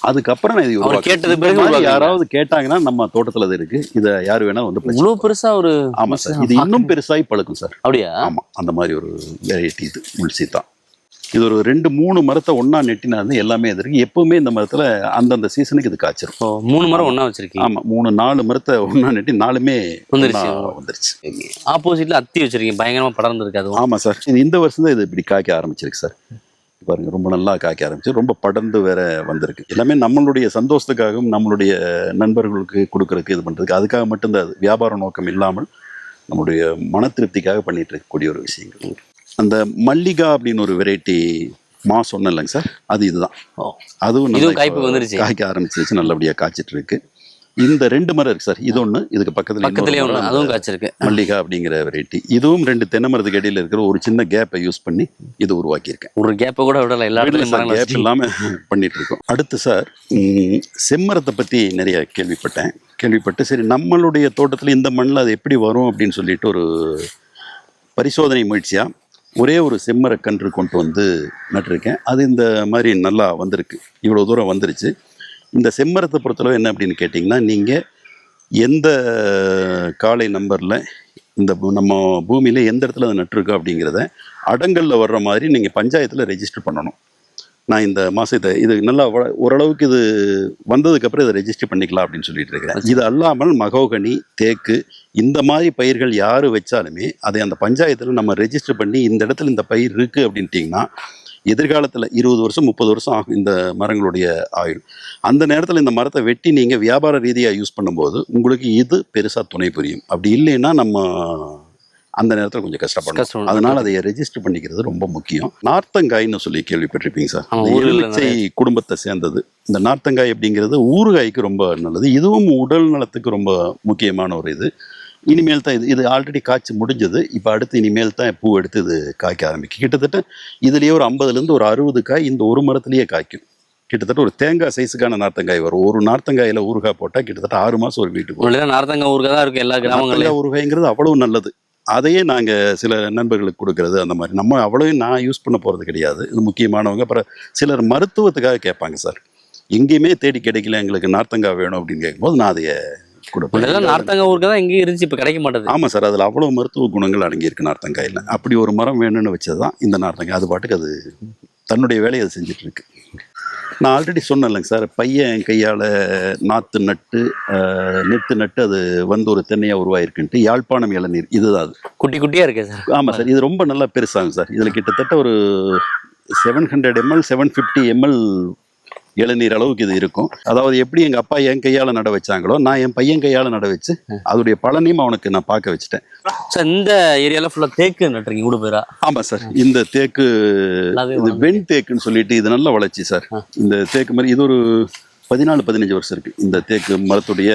அதுக்கப்புறம் நான் இது. கேட்டது பிறகு மாதிரி. யாராவது கேட்டாங்கன்னா நம்ம தோட்டத்துல அது இருக்கு. இத யாரு வேணா வந்து பிரச்சனை இவ்வளவு பெருசா ஒரு ஆமா சார். இது இன்னும் பெருசாகி பழுக்கும் சார். அப்படியா? ஆமா. அந்த மாதிரி ஒரு வெரைட்டி இது. முள்சீத்தா இது ஒரு ரெண்டு மூணு மரத்தை ஒண்ணா நெட்டினா வந்து எல்லாமே இது இருக்கு எப்பவுமே இந்த மரத்துல அந்தந்த சீசனுக்கு இது காய்ச்சிரும். மூணு மரம் ஒண்ணா வச்சிருக்கீங்க? ஆமா மூணு நாலு மரத்தை ஒண்ணா நெட்டி நாலுமே வந்துருச்சு. வந்துருச்சு. ஆப்போசிட்ல அத்தி வச்சிருக்கீங்க. பயங்கரமா படர்ந்து இருக்கு அதுவும். ஆமா சார். இது இந்த வருஷம் தான் இது இப்படி காய்க்க ஆரம்பிச்சிருக்கு சார். பாருங்க ரொம்ப நல்லா காய்க்க ஆரம்பிச்சு ரொம்ப படர்ந்து வேற வந்திருக்கு. எல்லாமே நம்மளுடைய சந்தோஷத்துக்காகவும் நம்மளுடைய நண்பர்களுக்கு கொடுக்கறதுக்கு இது பண்றதுக்கு. அதுக்காக மட்டும்தான் அது. வியாபார நோக்கம் இல்லாமல் நம்முடைய மன திருப்திக்காக பண்ணிட்டு இருக்கக்கூடிய ஒரு விஷயங்கள். அந்த மல்லிகா அப்படின்னு ஒரு வெரைட்டி மா சொன்னேன் இல்லைங்க சார். அது இதுதான். அதுவும் இதுவும் இப்போ வந்துருச்சு. காய்க்க ஆரம்பிச்சிருச்சு நல்லபடியா காய்ச்சிட்டு இருக்கு இந்த ரெண்டு மரம் இருக்கு சார் இது ஒண்ணு இதுக்கு பக்கத்துல பக்கத்துலயே அதுவும் காய்ச்சிருக்கு. மல்லிகா அப்படிங்கிற வெரைட்டி இதுவும் ரெண்டு தென்னை மரத்துக்கு இடையில இருக்கிற ஒரு சின்ன கேப்பை யூஸ் பண்ணி இது உருவாக்கியிருக்கேன். ஒரு கேப்ப கூட விடல எல்லா கேப் வச்சிருக்கீங்க. இல்லாம பண்ணிட்டு இருக்கோம் அடுத்து சார் செம்மரத்தை பத்தி நிறைய கேள்விப்பட்டேன். கேள்விப்பட்டு சரி நம்மளுடைய தோட்டத்துல இந்த மண்ணில் அது எப்படி வரும் அப்படின்னு சொல்லிட்டு ஒரு பரிசோதனை முயற்சியா ஒரே ஒரு செம்மரக்கன்று கொண்டு வந்து நட்டிருக்கேன். அது இந்த மாதிரி நல்லா வந்திருக்கு. இவ்வளோ தூரம் வந்துருச்சு. இந்த செம்மரத்தை பொறுத்தளவு என்ன அப்படின்னு கேட்டிங்கன்னா நீங்கள் எந்த காலை நம்பரில் இந்த நம்ம பூமியில் எந்த இடத்துல அது நட்டிருக்கோம் அப்படிங்கிறத அடங்கல்ல வர்ற மாதிரி நீங்கள் பஞ்சாயத்தில் ரெஜிஸ்டர் பண்ணணும். நான் இந்த மாசத்தை இது நல்லா ஓரளவுக்கு இது வந்ததுக்கு அப்புறம் இதை ரெஜிஸ்டர் பண்ணிக்கலாம் அப்படின்னு சொல்லிட்டு இருக்கிறேன். இது அல்லாமல் மகோகனி தேக்கு இந்த மாதிரி பயிர்கள் யார் வச்சாலுமே அதை அந்த பஞ்சாயத்தில் நம்ம ரெஜிஸ்டர் பண்ணி இந்த இடத்துல இந்த பயிர் இருக்கு அப்படின்ட்டிங்கன்னா எதிர்காலத்தில் இருபது வருஷம் முப்பது வருஷம் ஆகும் இந்த மரங்களுடைய ஆயுள். அந்த நேரத்தில் இந்த மரத்தை வெட்டி நீங்கள் வியாபார ரீதியாக யூஸ் பண்ணும்போது உங்களுக்கு இது பெருசாக துணை புரியும். அப்படி இல்லைன்னா நம்ம அந்த நேரத்தில் கொஞ்சம் கஷ்டப்படணும் கஷ்டம். அதனால அதை ரெஜிஸ்டர் பண்ணிக்கிறது ரொம்ப முக்கியம். நார்த்தங்காய்னு சொல்லி கேள்விப்பட்டிருப்பீங்க சார். எலுமிச்சை குடும்பத்தை சேர்ந்தது. இந்த நார்த்தங்காய் அப்படிங்கிறது ஊறுகாய்க்கு ரொம்ப நல்லது. இதுவும் உடல் நலத்துக்கு ரொம்ப முக்கியமான ஒரு இது. இனிமேல் தான் இது இது ஆல்ரெடி காய்ச்சி முடிஞ்சது. இப்போ அடுத்து இனிமேல் தான் பூ எடுத்து இது காய்க்க ஆரம்பிக்கும். கிட்டத்தட்ட இதுலேயே ஒரு ஐம்பதுலேருந்து ஒரு அறுபது காய் இந்த ஒரு மரத்துலேயே காய்க்கும். கிட்டத்தட்ட ஒரு தேங்காய் சைஸுக்கான நார்த்தங்காய் வரும். ஒரு நார்த்தங்காயில் ஊறுகாய் போட்டால் கிட்டத்தட்ட ஆறு மாதம் ஒரு வீட்டுக்கு வரும். உங்களுடைய நார்த்தங்க ஊருக்கு தான் இருக்கு எல்லா நார்த்தங்காய் ஊறுகாய்ங்கிறது அவ்வளவு நல்லது. அதையே நாங்கள் சில நண்பர்களுக்கு கொடுக்கறது அந்த மாதிரி. நம்ம அவ்வளவு நான் யூஸ் பண்ண போகிறது கிடையாது. இது முக்கியமானவங்க. அப்புறம் சிலர் மருத்துவத்துக்காக கேட்பாங்க சார். எங்கேயுமே தேடி கிடைக்கல எங்களுக்கு நார்த்தங்காய் வேணும் அப்படின்னு கேட்கும்போது நான் அதைய கொடுப்பேன் நார்த்தங்க ஊருக்கு தான் எங்கேயும் இருந்துச்சு இப்ப கிடைக்க மாட்டேது. ஆமாம் சார் அதில் அவ்வளோ மருத்துவ குணங்கள் அடங்கியிருக்கு நார்த்தங்காயில் அப்படி ஒரு மரம் வேணும்னு வச்சது தான் இந்த நார்த்தங்காய் அது பாட்டுக்கு அது தன்னுடைய வேலையை அது செஞ்சுட்டு இருக்கு நான் ஆல்ரெடி சொன்னேன்லங்க சார் பையன் கையால் நாற்று நட்டு நெத்து நட்டு அது வந்து ஒரு தென்னையாக உருவாயிருக்குன்ட்டு யாழ்ப்பாணம் இளநீர் இதுதான் அது. குட்டி குட்டியா இருக்கே சார். ஆமாம் சார் இது ரொம்ப நல்லா பெருசாகும் சார். இதில் கிட்டத்தட்ட ஒரு seven hundred ML seven fifty ML இளநீர் அளவுக்கு இது இருக்கும். அதாவது எப்படி எங்கள் அப்பா என் கையால் நட வச்சாங்களோ நான் என் பையன் கையால் நட வச்சு அதோடைய பலனையும் அவனுக்கு நான் பார்க்க வச்சுட்டேன். சார் இந்த ஏரியால ஃபுல்லா தேக்கு நட்டுறீங்க கூட பேரா ஆமாம் சார். இந்த தேக்கு இது வெண் தேக்குன்னு சொல்லிட்டு இது நல்ல வளர்ச்சி சார். இந்த தேக்கு மாதிரி இது ஒரு பதினாலு பதினஞ்சு வருஷம் இருக்கு. இந்த தேக்கு மரத்துடைய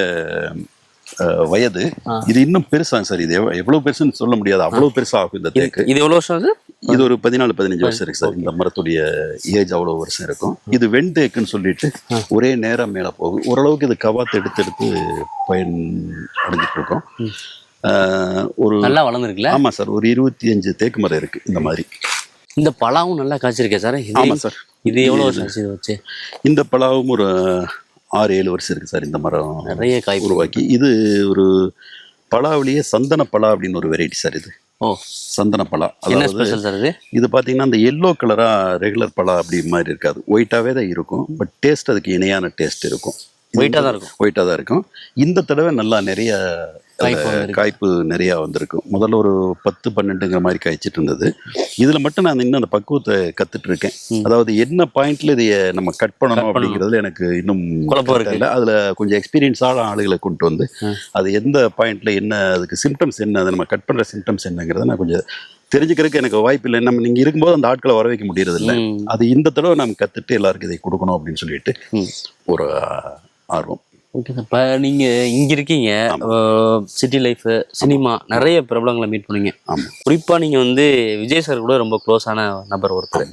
வயது. இது இன்னும் பெருசாங்க சார். இது எவ்வ- எவ்வளவு பெருசுன்னு சொல்ல முடியாது. அவ்வளவு பெருசாகும் இந்த தேக்கு. இது எவ்வளவு வருஷம் அது? இது ஒரு பதினாலு பதினஞ்சு வருஷம் இருக்கு சார். இந்த மரத்துடைய ஏஜ் அவ்வளவு வருஷம் இருக்கும். இது வெண்தேக்குன்னு சொல்லிட்டு ஒரே நேரம் மேல போகும். ஓரளவுக்கு இது கவாத்து எடுத்து எடுத்து பயன் அடைஞ்சிட்டு இருக்கோம். ஒரு நல்லா வளர்ந்துருக்குல்ல? ஆமா சார். ஒரு இருபத்தி அஞ்சு தேக்கு மரம் இருக்கு இந்த மாதிரி. இந்த பழமும் நல்லா காய்ச்சிருக்கே சார். ஆமா சார். இது எவ்வளவு வருஷம் வச்சு? இந்த பலாவும் ஒரு ஆறு ஏழு வருஷம் இருக்கு சார் இந்த மரம் நிறைய காய் உருவாக்கி. இது ஒரு பலாவிலேயே சந்தன பலா அப்படின்னு ஒரு வெரைட்டி சார் இது. ஓ. சந்தன பலா அதாவது இது? பார்த்தீங்கன்னா அந்த எல்லோ கலராக ரெகுலர் பழம் அப்படி மாதிரி இருக்காது. ஒயிட்டாகவே தான் இருக்கும். பட் டேஸ்ட் அதுக்கு இணையான டேஸ்ட் இருக்கும். ஒயிட்டா தான் இருக்கும். ஒயிட்டாக தான் இருக்கும். இந்த தடவை நல்லா நிறைய காய்ப்பு நிறைய வந்திருக்கும் முதல்ல ஒரு பத்து பன்னெண்டுங்கிற மாதிரி காய்ச்சிட்டு இருந்தது. இதில் மட்டும் நான் இன்னும் அந்த பக்குவத்தை கத்துட்டு இருக்கேன் அதாவது என்ன பாயிண்ட்ல இதைய நம்ம கட் பண்ணணும் அப்படிங்கிறதுல எனக்கு இன்னும் குழப்பம் அதில் கொஞ்சம் எக்ஸ்பீரியன்ஸான ஆளுகளை கொண்டு வந்து அது எந்த பாயிண்ட்ல என்ன அதுக்கு சிம்டம்ஸ் என்ன அதை நம்ம கட் பண்ணுற சிம்டம்ஸ் என்னங்கிறத நான் கொஞ்சம் தெரிஞ்சுக்கிறதுக்கு எனக்கு வாய்ப்பு இல்லை. நம்ம நீங்கள் இருக்கும்போது அந்த ஆட்களை வர வைக்க முடியறது இல்ல. அது இந்த தடவை நம்ம கற்றுட்டு எல்லாருக்கும் இதை கொடுக்கணும் அப்படின்னு சொல்லிட்டு. ஒரு ஆர்வம். ஓகே சார் இப்போ நீங்க இங்க இருக்கீங்க சிட்டி லைஃப் சினிமா நிறைய பிரபலங்களை மீட் பண்ணீங்க. ஆமாம் குறிப்பா நீங்க வந்து விஜய் சார் கூட ரொம்ப க்ளோஸான நபர் ஒருத்தர்.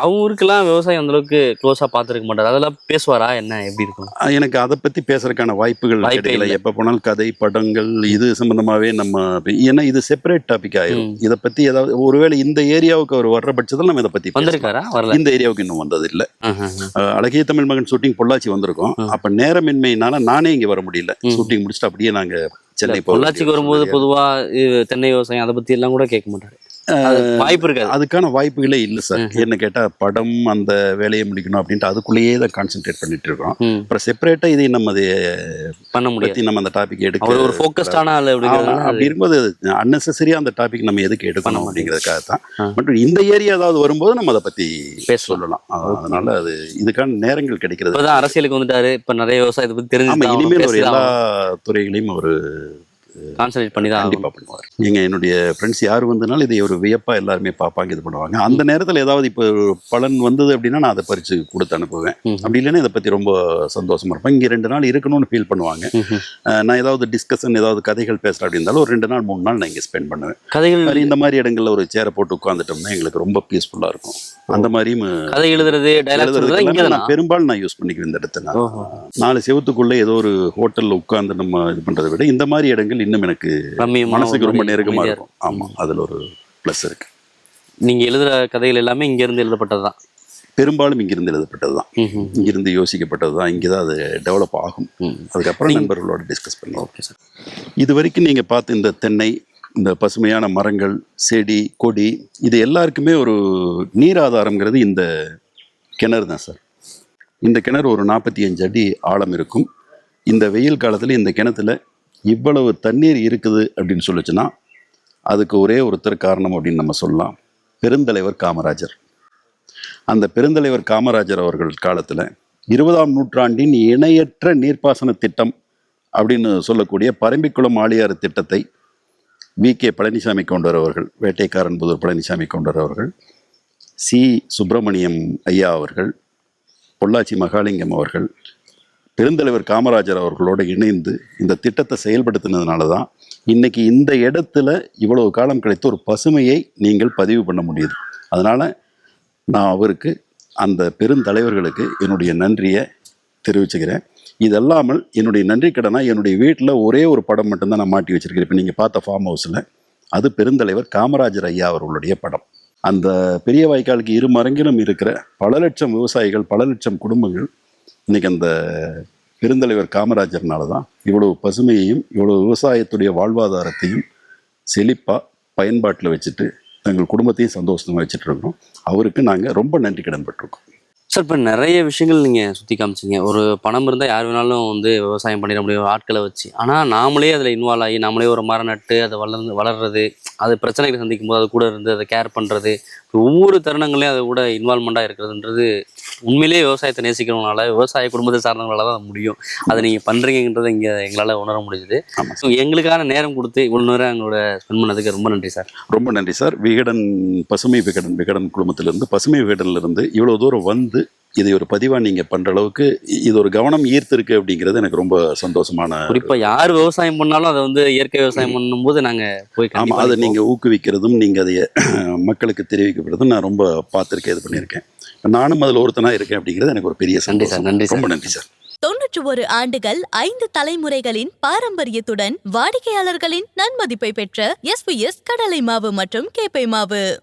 அவங்க ஊருக்கெல்லாம் விவசாயம் அந்த அளவுக்கு க்ளோஸா பார்த்துருக்க மாட்டார். அதெல்லாம் பேசுவாரா? என்ன? எப்படி இருக்கும்? எனக்கு அதை பத்தி பேசுறதுக்கான வாய்ப்புகள் வாய்ப்பே கிடைக்கல. எப்ப போனாலும் கதை படங்கள் இது சம்பந்தமாவே நம்ம ஏன்னா இது செப்பரேட் டாபிக் ஆயிரும். இதை பத்தி ஏதாவது ஒருவேளை இந்த ஏரியாவுக்கு அவர் வர்ற பட்சத்தில் நம்ம இதை பத்தி பேசலாம். வந்திருக்காரா? வரல. இந்த ஏரியாவுக்கு இன்னும் வந்தது இல்ல அழகிய தமிழ் மகன் ஷூட்டிங் பொள்ளாச்சி வந்திருக்கோம். அப்ப நேரமின்மையினால நானே இங்க வர முடியல. ஷூட்டிங் முடிச்சுட்டு அப்படியே நாங்க சென்னை பொள்ளாச்சிக்கு வரும்போது சூழ்நிலை. பொதுவா இது தென்னை விவசாயம் அதை பத்தி எல்லாம் கூட கேட்க மாட்டாரு. வாய்ப்பு இருக்காது அதுக்கான வாய்ப்புகளே இல்லை சார். என்ன கேட்டா படம் அந்த வேலையை முடிக்கணும் அப்படின்ட்டு அதுக்குள்ளேயே தான் கான்சென்ட்ரேட் பண்ணிட்டு இருக்கோம். அப்புறம் செப்பரேட்டா இதை நம்ம அதை பண்ண பத்தி நம்ம அந்த டாபிக் எடுக்க ஒரு ஃபோக்கஸ்டான அப்படி இருக்கும்போது அன்னெசரியா அந்த டாபிக் நம்ம எதுக்கு எடுக்கணும் அப்படிங்கிறதுக்காக தான். மற்றும் இந்த ஏரியா ஏதாவது வரும்போது நம்ம அதை பத்தி பேசலாம். சொல்லலாம். அதனால அது இதுக்கான நேரங்கள் கிடைக்கிறது. அரசியலுக்கு வந்துட்டாரு. இப்ப நிறைய விவசாயத்தை ஆமா தெரிஞ்சு இனிமேல் ஒரு எல்லா துறைகளையும் ஒரு கான்சன்ட்ரேட் பண்ணி தான் பண்ணுவார் நீங்க என்னுடைய ஃப்ரெண்ட்ஸ் யார் வந்தனாலும் இதை ஒரு வியப்பா எல்லாருமே பார்ப்பாங்க இது பண்ணுவாங்க. அந்த நேரத்துல ஏதாவது இப்போ பலன் வந்தது அப்படின்னா நான் அதை பறிச்சு கொடுத்து அனுப்புவேன். அப்படி இல்லைன்னா இதை பத்தி ரொம்ப சந்தோஷமா இருப்பேன். இங்க ரெண்டு நாள் இருக்கணும்னு ஃபீல் பண்ணுவாங்க. நான் ஏதாவது டிஸ்கஷன் ஏதாவது கதைகள் பேசுறேன் அப்படி இருந்தாலும் ஒரு ரெண்டு நாள் மூணு நாள் நான் இங்கே ஸ்பெண்ட் பண்ணுவேன். கதைகள் இந்த மாதிரி இடங்கள்ல ஒரு சேரை போட்டு உட்காந்துட்டோம்னா எங்களுக்கு ரொம்ப பீஸ்ஃபுல்லா இருக்கும். அந்த மாதிரியும் கதை எழுதுறது இங்க நான் பெரும்பாலும் நான் யூஸ் பண்ணிக்குவேன் இந்த இடத்த நான். ஓஹோ. நாலு செவத்துக்குள்ள ஏதோ ஒரு ஹோட்டல்ல உட்கார்ந்து நம்ம இது பண்றதை விட இந்த மாதிரி இடங்கள் இன்னும் எனக்கு மனசுக்கு ரொம்ப மாதிரி நெருக்கமா அமைதியா இருக்கும். ஆமா அதுல ஒரு ப்ளஸ் இருக்கு. நீங்க எழுதுற கதைகள் எல்லாமே இங்க இருந்து எழுதப்பட்டதுதான் பெரும்பாலும் இங்கிருந்து எழுதப்பட்டது தான். இங்கிருந்து யோசிக்கப்பட்டது தான் இங்கே தான் அது டெவலப் ஆகும். அதுக்கப்புறம் நண்பர்களோட டிஸ்கஸ் பண்ணுவோம் ஓகே சார் இது வரைக்கும் நீங்கள் பார்த்த இந்த தென்னை இந்த பசுமையான மரங்கள் செடி கொடி இது எல்லாருக்குமே ஒரு நீர் ஆதாரங்கிறது இந்த கிணறு தான் சார் இந்த கிணறு ஒரு நாற்பத்தி அஞ்சு அடி ஆழம் இருக்கும். இந்த வெயில் காலத்தில் இந்த கிணத்துல இவ்வளவு தண்ணீர் இருக்குது அப்படின்னு சொல்லுச்சுன்னா அதுக்கு ஒரே ஒருத்தர் காரணம் அப்படின்னு நம்ம சொல்லலாம். பெருந்தலைவர் காமராஜர். அந்த பெருந்தலைவர் காமராஜர் அவர்கள் காலத்தில் இருபதாம் நூற்றாண்டின் இணையற்ற நீர்ப்பாசன திட்டம் அப்படின்னு சொல்லக்கூடிய பரம்பிக்குளம் ஆளியாறு திட்டத்தை வி. கே. பழனிசாமி கவுண்டர் அவர்கள் வேட்டைக்காரன் புதூர் பழனிசாமி கவுண்டர் அவர்கள் சி. சுப்பிரமணியம் ஐயா அவர்கள் பொள்ளாச்சி மகாலிங்கம் அவர்கள் பெருந்தலைவர் காமராஜர் அவர்களோடு இணைந்து இந்த திட்டத்தை செயல்படுத்தினதுனால தான் இன்றைக்கி இந்த இடத்துல இவ்வளவு காலம் கிடைத்த ஒரு பசுமையை நீங்கள் பதிவு பண்ண முடியுது. அதனால் நான் அவருக்கு அந்த பெருந்தலைவர்களுக்கு என்னுடைய நன்றியை தெரிவிச்சுக்கிறேன். இதல்லாமல் என்னுடைய நன்றி கடனாக என்னுடைய வீட்டில் ஒரே ஒரு படம் மட்டும்தான் நான் மாட்டி வச்சுருக்கிறேன். இப்போ நீங்கள் பார்த்த ஃபார்ம் ஹவுஸில் அது பெருந்தலைவர் காமராஜர் ஐயா அவர்களுடைய படம். அந்த பெரிய வாய்க்காலுக்கு இரு மரங்கிலும் இருக்கிற பல லட்சம் விவசாயிகள் பல லட்சம் குடும்பங்கள் இன்னைக்கு அந்த பெருந்தலைவர் காமராஜர்னால தான் இவ்வளவு பசுமையையும் இவ்வளவு விவசாயத்துடைய வாழ்வாதாரத்தையும் செழிப்பாக பயன்பாட்டில் வச்சுட்டு தங்கள் குடும்பத்தையும் சந்தோஷமாக வச்சுட்டு இருக்கோம் அவருக்கு நாங்கள் ரொம்ப நன்றி கடன் பட்டிருக்கோம் சார் இப்போ நிறைய விஷயங்கள் நீங்கள் சுற்றி காமிச்சிங்க. ஒரு பணம் இருந்தால் யார் வேணாலும் வந்து விவசாயம் பண்ணிட முடியும் ஆட்களை வச்சு. ஆனால் நாமளே அதில் இன்வால்வ் ஆகி நாமளே ஒரு மரம் நட்டு அதை வளர்ந்து வளர்றது அது பிரச்சனைகளை சந்திக்கும் போது அது கூட இருந்து அதை கேர் பண்ணுறது ஒவ்வொரு தருணங்களையும் அதை கூட இன்வால்மெண்ட்டாக இருக்கிறதுன்றது உண்மையிலேயே விவசாயத்தை நேசிக்கிறவங்களால விவசாய குடும்பத்தை சார்ந்தவங்களால தான் முடியும். அதை நீங்கள் பண்ணுறீங்கன்றதை இங்கே எங்களால் உணர முடியுது ஆமாம் ஸோ எங்களுக்கான நேரம் கொடுத்து இவ்வளோ நேரம் எங்களோட ஸ்பெண்ட் பண்ணதுக்கு ரொம்ப நன்றி சார் ரொம்ப நன்றி சார் விகடன் பசுமை விகடன் விகடன் குழுமத்திலிருந்து பசுமை விகடன்லேருந்து இவ்வளோ தூரம் வந்து இதை ஒரு பதிவாக நீங்கள் பண்ணுற அளவுக்கு இது ஒரு கவனம் ஈர்த்திருக்கு அப்படிங்கிறது எனக்கு ரொம்ப சந்தோஷமான குறிப்பாக யார் விவசாயம் பண்ணாலும் அதை வந்து இயற்கை விவசாயம் பண்ணும்போது நாங்கள் போய் ஆமாம் அதை. நீங்கள் ஊக்குவிக்கிறதும் நீங்கள் அதை மக்களுக்கு தெரிவிக்கப்படுறதும் நான் ரொம்ப பார்த்துருக்கேன் இது பண்ணியிருக்கேன். நானும் அதில் ஒருத்தனாக இருக்கேன் அப்படிங்கிறது எனக்கு ஒரு பெரிய நன்றி சார், நன்றி சார். ரொம்ப நன்றி சார். தொன்னூற்று ஒரு ஆண்டுகள் ஐந்து தலைமுறைகளின் பாரம்பரியத்துடன் வாடிக்கையாளர்களின் நன்மதிப்பை பெற்ற எஸ்பிஎஸ் கடலை மாவு மற்றும் கேப்பை மாவு.